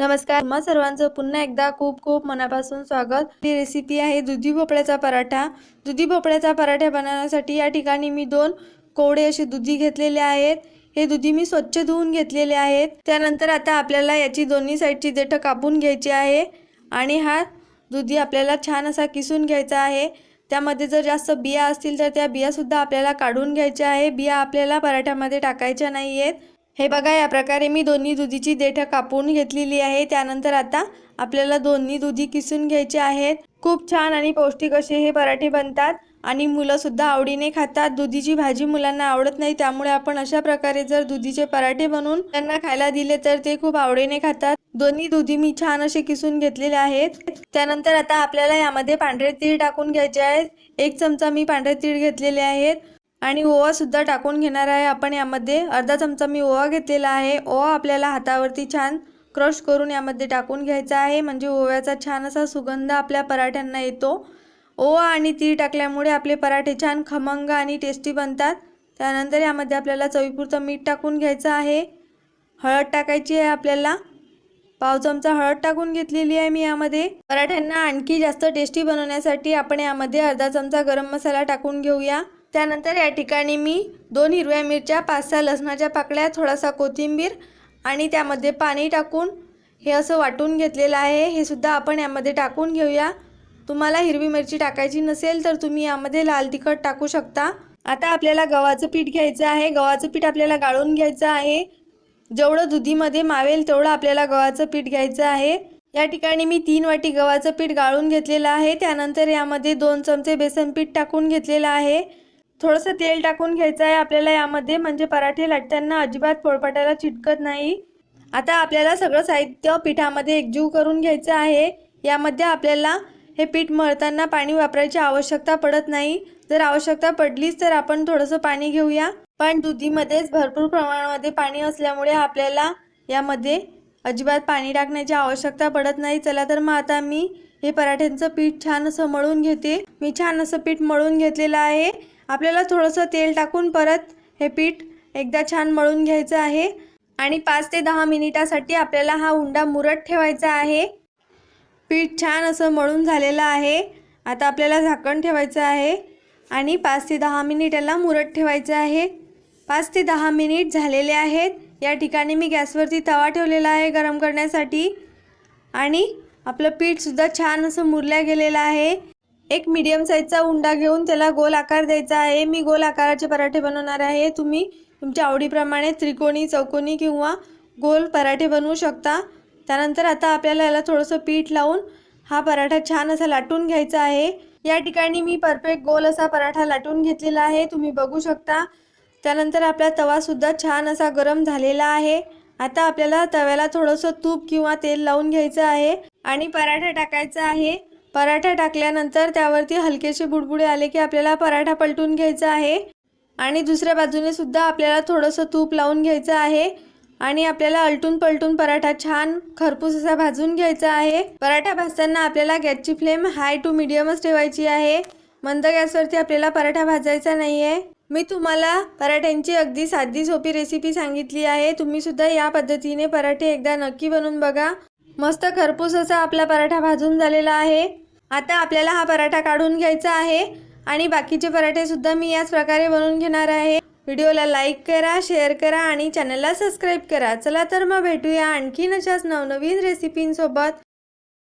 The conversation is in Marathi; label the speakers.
Speaker 1: नमस्कार मग सर्वांचं पुन्हा एकदा खूप खूप मनापासून स्वागत. ही रेसिपी आहे दुधी भोपळ्याचा पराठा. दुधी भोपळ्याचा पराठा बनवण्यासाठी या ठिकाणी मी दोन कोवडे असे दुधी घेतलेले आहेत. हे दुधी मी स्वच्छ धुवून घेतलेले आहेत. त्यानंतर आता आपल्याला याची दोन्ही साईडची देठं कापून घ्यायची आहे आणि हा दुधी आपल्याला छान असा किसून घ्यायचा आहे. त्यामध्ये जर जास्त बिया असतील तर त्या बियासुद्धा आपल्याला काढून घ्यायच्या आहे. बिया आपल्याला पराठ्यामध्ये टाकायच्या नाही आहेत हे बघा या प्रकारे मी दोन्ही दुधीची देठं कापून घेतलेली आहे. त्यानंतर आता आपल्याला दोन्ही दुधी किसून घ्यायचे आहेत. खूप छान आणि पौष्टिक असे हे पराठे बनतात आणि मुलंसुद्धा आवडीने खातात. दुधीची भाजी मुलांना आवडत नाही त्यामुळे आपण अशा प्रकारे जर दुधीचे पराठे बनवून त्यांना खायला दिले तर ते खूप आवडीने खातात. दोन्ही दुधी मी छान असे किसून घेतलेले आहेत. त्यानंतर आता आपल्याला यामध्ये पांढरे तीळ टाकून घ्यायचे आहेत. एक चमचा मी पांढरे तीळ घेतलेले आहेत. आणि ओवासुद्धा टाकून घेणार आहे. आपण यामध्ये अर्धा चमचा मी ओवा घेतलेला आहे. ओवा आपल्याला हातावरती छान क्रश करून यामध्ये टाकून घ्यायचा आहे. म्हणजे ओव्याचा छान असा सुगंध आपल्या पराठ्यांना येतो. ओवा आणि तीळ टाकल्यामुळे आपले पराठे छान खमंग आणि टेस्टी बनतात. त्यानंतर यामध्ये आपल्याला चवीपुरतं मीठ टाकून घ्यायचं आहे. हळद टाकायची आहे आपल्याला. पाव चमचा हळद टाकून घेतलेली आहे मी यामध्ये. पराठ्यांना आणखी जास्त टेस्टी बनवण्यासाठी आपण यामध्ये अर्धा चमचा गरम मसाला टाकून घेऊया. त्यानंतर या ठिकाणी मी दोन हिरव्या मिरच्या पाच सहा लसणाच्या पाकळ्या थोडासा कोथिंबीर आणि त्यामध्ये पाणी टाकून हे असं वाटून घेतलेलं आहे. हे सुद्धा आपण यामध्ये टाकून घेऊया. तुम्हाला हिरवी मिरची टाकायची नसेल तर तुम्ही यामध्ये लाल तिखट टाकू शकता. आता आपल्याला गव्हाचं पीठ घ्यायचं आहे. गव्हाचं पीठ आपल्याला गाळून घ्यायचं आहे. जेवढं दुधीमध्ये मावेल तेवढं आपल्याला गव्हाचं पीठ घ्यायचं आहे. या ठिकाणी मी तीन वाटी गव्हाचं पीठ गाळून घेतलेलं आहे. त्यानंतर यामध्ये दोन चमचे बेसन पीठ टाकून घेतलेलं आहे. थोडंसं तेल टाकून घ्यायचं आहे आपल्याला यामध्ये म्हणजे पराठे लाटताना अजिबात पोळपाटाला चिटकत नाही. आता आपल्याला सगळं साहित्य पिठामध्ये एकजीव करून घ्यायचं आहे. यामध्ये आपल्याला हे पीठ मळताना पाणी वापरायची आवश्यकता पडत नाही. जर आवश्यकता पडलीच तर आपण थोडंसं पाणी घेऊया. पण दुधीमध्येच भरपूर प्रमाणामध्ये पाणी असल्यामुळे आपल्याला यामध्ये अजिबात पाणी टाकण्याची आवश्यकता पडत नाही. चला तर मग आता मी हे पराठ्यांचं पीठ छान असं मळून घेते. मी छान असं पीठ मळून घेतलेलं आहे. आपल्याला थोडंसं तेल टाकून परत हे पीठ एकदा छान मळून घ्यायचं आहे. आणि पाच ते दहा मिनिटासाठी आपल्याला हा उंडा मुरत ठेवायचा आहे. पीठ छान असं मळून झालेलं आहे. आता आपल्याला झाकण ठेवायचं आहे. आणि पाच ते दहा मिनिट याला मुरत ठेवायचं आहे. पाच ते दहा मिनिट झालेले आहेत. या ठिकाणी मी गॅसवरती तवा ठेवलेला आहे गरम करण्यासाठी. आणि आपलं पीठसुद्धा छान असं मुरल्या गेलेलं आहे. एक मीडियम साईजचा उंडा घेऊन त्याला गोल आकार द्यायचा आहे. मी गोल आकाराचे पराठे बनवणार आहे. तुम्ही तुमच्या आवडीप्रमाणे त्रिकोणी चौकोनी किंवा गोल पराठे बनवू शकता. त्यानंतर आता आपल्याला याला थोडंसं पीठ लावून हा पराठा छान असा लाटून घ्यायचा आहे. या ठिकाणी मी परफेक्ट गोल असा पराठा लाटून घेतलेला आहे. तुम्ही बघू शकता. त्यानंतर आपला तवासुद्धा छान असा गरम झालेला आहे. आता आपल्याला तव्याला थोडंसं तूप किंवा तेल लावून घ्यायचं आहे. आणि पराठा टाकायचा आहे. पराठा टाकल्यानंतर त्यावरती हलकेसे बुडबुडे आले की आपल्याला पराठा पलटून घ्यायचा आहे. आणि दुसऱ्या बाजूने सुद्धा आपल्याला थोडंसं तूप लावून घ्यायचं आहे. आणि आपल्याला अलटून पलटून पराठा छान खरपूस असा भाजून घ्यायचा आहे. पराठा भाजताना आपल्याला गॅसची फ्लेम हाय टू मिडियमच ठेवायची आहे. मंद गॅसवरती आपल्याला पराठा भाजायचा नाही आहे मी तुम्हाला पराठ्यांची अगदी साधी सोपी रेसिपी सांगितली आहे. तुम्ही सुद्धा या पद्धतीने पराठे एकदा नक्की बनवून बघा. मस्त खरपूस असा आपला पराठा भाजून झालेला आहे. आता आपल्याला हा पराठा काढून घ्यायचा आहे. आणि बाकीचे पराठेसुद्धा मी याच प्रकारे बनवून घेणार आहे. व्हिडिओला लाईक करा शेअर करा आणि चॅनलला सबस्क्राईब करा. चला तर मग भेटूया आणखीन अशाच नवनवीन रेसिपींसोबत.